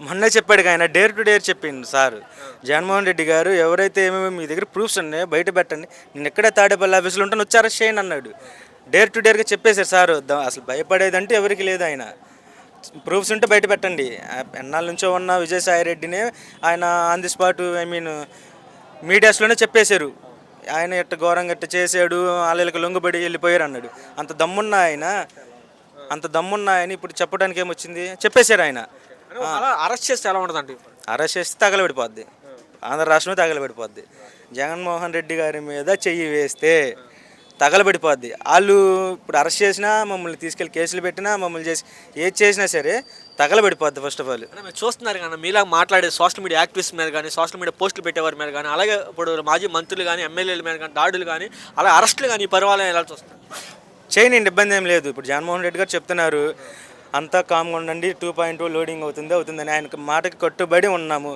మొన్నే చెప్పాడు ఆయన డేర్ టు డేర్ చెప్పింది సార్. జగన్మోహన్ రెడ్డి గారు ఎవరైతే ఏమేమి మీ దగ్గర ప్రూఫ్స్ ఉన్నాయో బయట పెట్టండి. నేను ఎక్కడే తాడేపల్లి ఆఫీసులో ఉంటాను వచ్చి అరెస్ట్ చేయండి అన్నాడు. డేర్ టు డేర్గా చెప్పేశారు సార్. ద- అసలు భయపడేదంటే ఎవరికి లేదు ఆయన. ప్రూఫ్స్ ఉంటే బయట పెట్టండి. ఎన్నాళ్ళ నుంచో ఉన్న విజయసాయి రెడ్డినే ఆయన on the spot I mean మీడియాస్లోనే చెప్పేశారు. ఆయన ఎట్ట ఘోరంగా ఎట్ట చేశాడు వాళ్ళకి లొంగుబడి వెళ్ళిపోయారు అన్నాడు. అంత దమ్మున్న ఆయన అంత దమ్మున్న ఆయన ఇప్పుడు చెప్పడానికి ఏమొచ్చింది చెప్పేశారు ఆయన. అరెస్ట్ చేస్తే ఎలా ఉంటుంది అరెస్ట్ చేస్తే తగలబడిపోద్ది. ఆంధ్ర రాష్ట్రమే తగలబడిపోద్ది. జగన్మోహన్ రెడ్డి గారి మీద చెయ్యి వేస్తే తగలబడిపోద్ది. వాళ్ళు ఇప్పుడు అరెస్ట్ చేసినా మమ్మల్ని తీసుకెళ్ళి కేసులు పెట్టినా మమ్మల్ని చేసి ఏది చేసినా సరే తగలబడిపోద్ది ఫస్ట్ ఆఫ్ ఆల్ మీరు చూస్తున్నారు కానీ మీలా మాట్లాడే సోషల్ మీడియా యాక్టివిస్ట్ మీద కానీ సోషల్ మీడియా పోస్టులు పెట్టేవారి మీద కానీ అలాగే ఇప్పుడు మాజీ మంత్రులు కానీ ఎమ్మెల్యేల మీద కానీ దాడులు కానీ అలా అరెస్టులు కానీ ఈ పరివాలం ఎలా చూస్తారు చేయనండి ఇబ్బంది ఏం లేదు. ఇప్పుడు జగన్మోహన్ రెడ్డి గారు చెప్తున్నారు అంతా కామ్గా ఉండండి. టూ పాయింట్ టూ లోడింగ్ అవుతుంది అవుతుందని ఆయన మాటకి కట్టుబడి ఉన్నాము.